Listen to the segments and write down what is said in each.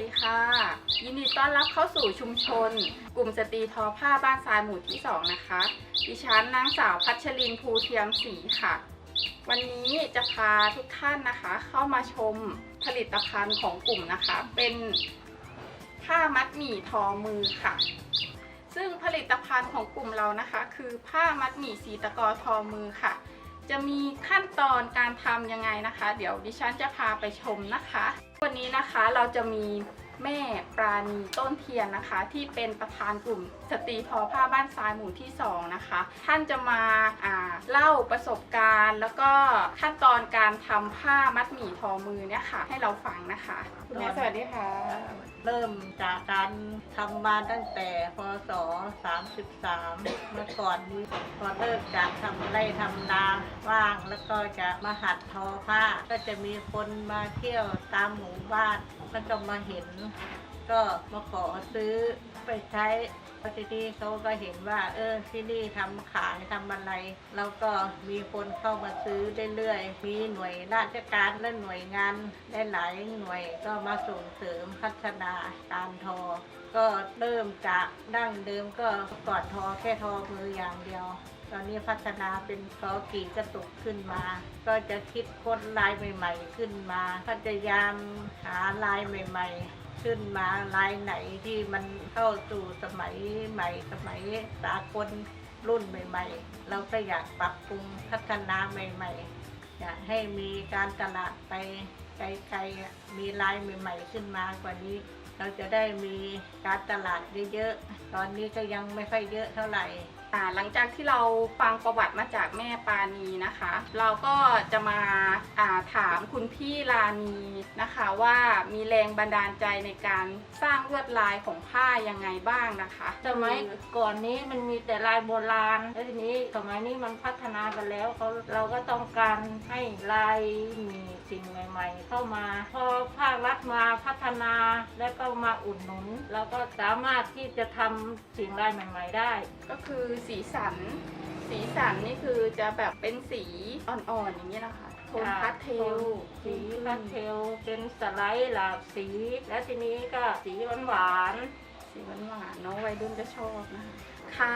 ดีค่ะ ยินดีต้อนรับเข้าสู่ชุมชน กลุ่มสตรีทอผ้าบ้านทรายหมู่ที่ 2 นะคะ ดิฉันนางสาวพัชรินภูเทียมศรีค่ะ วันนี้จะพาทุกท่านนะคะ เข้ามาชมผลิตภัณฑ์ของกลุ่มนะคะ เป็นผ้ามัดหมี่ทอมือค่ะ ซึ่งผลิตภัณฑ์ของกลุ่มเรานะคะ คือผ้ามัดหมี่สีตะกอทอมือค่ะ จะมีขั้นตอนการทำยังไงนะคะ เดี๋ยวดิฉันจะพาไปชมนะคะ วันนี้นะคะเราจะมี แม่ปราณีต้นเทียนนะคะ ที่เป็นประธานกลุ่มสตรีทอผ้าบ้านทรายหมู่ที่สองนะคะ ท่านจะมาอ่าเล่าประสบการณ์ แล้วก็ขั้นตอนการทำผ้ามัดหมี่ทอมือเนี่ยค่ะ ให้เราฟังนะคะคุณแม่สวัสดีค่ะ เริ่มจากการทำมาตั้งแต่พศ 33 เมื่อก่อนนี้พอเลิกจากทำไร่ทำนาว่างแล้วก็จะมาหัดทอผ้า ก็จะมีคนมาเที่ยวตามหมู่บ้าน แล้วก็มาเห็น ก็มาขอซื้อไปใช้พอทีนี้เขาก็เห็นว่า เออที่นี่ทำขายทำอะไร แล้วก็มีคนเข้ามาซื้อเรื่อยๆ มีหน่วยราชการและหน่วยงานได้หลายหน่วยก็มาส่งเสริมพัฒนาการทอ ก็เริ่มจากดั้งเดิมก็กอดทอแค่ทอมืออย่างเดียว ตอนนี้พัฒนาเป็นทอกีกระตุกขึ้นมา ก็จะคิดค้นลายใหม่ ๆ ขึ้นมา พยายามหาลายใหม่ ๆ ขึ้นมาลายไหนที่มันเข้าสู่สมัยใหม่ สมัยสากลรุ่นใหม่ ๆ เราก็อยากปรับปรุงพัฒนาใหม่ ๆ อยากให้มีการตลาดไปไกลๆมีลายใหม่ ๆ ขึ้นมากว่านี้ เราจะได้มีการตลาดเยอะๆ ตอนนี้ก็ยังไม่ค่อยเยอะเท่าไหร่ หลังจากที่เราฟังประวัติมาจากแม่ปานีนะคะ เราก็จะมาอ่าถามคุณพี่ลานีนะคะว่ามีแรงบันดาลใจในการสร้างลวดลายของผ้ายังไงบ้างนะคะสมัยก่อนนี้มันมีแต่ลายโบราณแล้วทีนี้สมัยนี้มันพัฒนากันแล้วเขาเราก็ต้องการให้ลายมีสิ่งใหม่ ๆ เข้ามา พอภาครัฐมาพัฒนาแล้วก็มาอุดหนุนเราก็สามารถที่จะทำสิ่งลายใหม่ ๆ ได้ ก็คือสีสัน สีสันนี่คือจะแบบเป็นสีอ่อนๆอย่างนี้ยนะคะโทนพาสเทล สีพาสเทล เป็นสไลด์หลากสี และทีนี้ก็สีหวานๆ สีหวานๆเนาะวัยรุ่นจะชอบนะคะ ค่ะ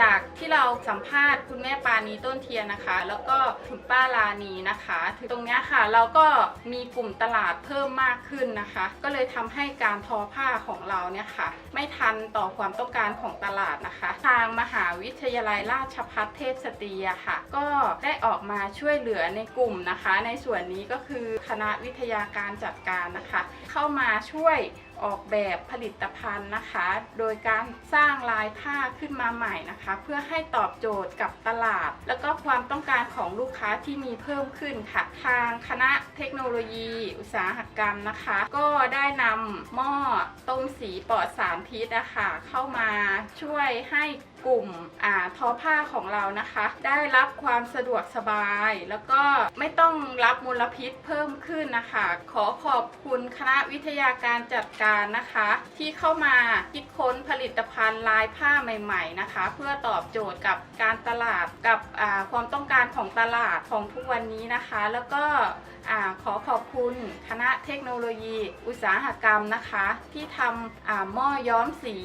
จากที่เราสัมภาษณ์คุณแม่ปานีต้นเทียนนะคะ แล้วก็คุณป้าลานีนะคะถึงตรงนี้ค่ะเราก็มีกลุ่มตลาดเพิ่มมากขึ้นนะคะ ก็เลยทำให้การทอผ้าของเราเนี่ยค่ะ ไม่ทันต่อความต้องการของตลาดนะคะ ทางมหาวิทยาลัยราชภัฏเทพสตรีค่ะ ก็ได้ออกมาช่วยเหลือในกลุ่มนะคะ ในส่วนนี้ก็คือคณะวิทยาการจัดการนะคะ เข้ามาช่วยออกแบบผลิตภัณฑ์นะคะ โดยการสร้างลายผ้าขึ้นมาใหม่นะคะ เพื่อให้ตอบโจทย์กับตลาด แล้วก็ความต้องการของลูกค้าที่มีเพิ่มขึ้นค่ะ ทางคณะเทคโนโลยี อุตสาหกรรมนะคะ ก็ได้นำหม้อต้มสีปลอดสารพิษนะคะเข้ามาช่วยให้กลุ่มอ่าทอผ้าของเรานะคะ ได้รับความสะดวกสบาย แล้วก็ไม่ต้องรับมลพิษเพิ่มขึ้นนะคะ ขอขอบคุณคณะวิทยาการจัดการนะคะ ที่เข้ามาคิดค้นผลิตภัณฑ์ลายผ้าใหม่ๆนะคะ เพื่อตอบโจทย์กับการตลาดกับความต้องการของตลาดของทุกวันนี้นะคะ แล้วก็ขอขอบคุณคณะเทคโนโลยี อุตสาหกรรมนะคะ ที่ทำหม้อย้อมสี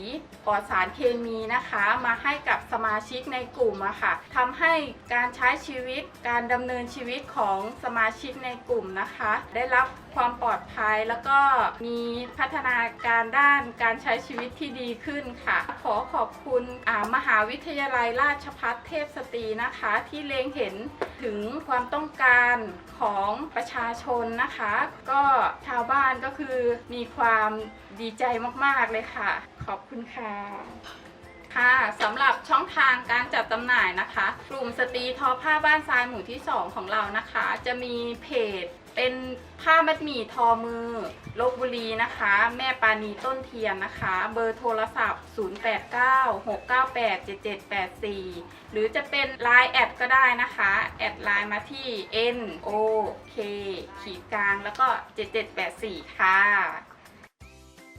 ปลอดสารเคมีนะคะ มาให้กับสมาชิกในกลุ่มอะค่ะทำให้การใช้ชีวิตการดำเนินชีวิตของสมาชิกในกลุ่มนะคะ ได้รับ ความปลอดภัย แล้วก็มีพัฒนาการด้านการใช้ชีวิตที่ดีขึ้นค่ะ ขอขอบคุณมหาวิทยาลัยราชภัฏเทพสตรีนะคะ ที่เล็งเห็นถึงความต้องการของประชาชนนะคะ ก็ชาวบ้านก็คือมีความดีใจมากๆเลยค่ะ ขอบคุณค่ะค่ะสำหรับช่องทางการจัดจำหน่ายนะคะ กลุ่มสตรีทอผ้าบ้านทรายหมู่ที่ 2 ของเรานะคะ จะมีเพจเป็น ผ้ามัดหมี่ทอมือลบบุรีนะคะ แม่ปานีต้นเทียนนะคะ เบอร์โทรศัพท์ 0896987784 หรือจะเป็น l ล n e แอดก็ได้นะคะ แอดไลน์มาที่ N O K ขีดกลางแล้วก็ 7784 ค่ะ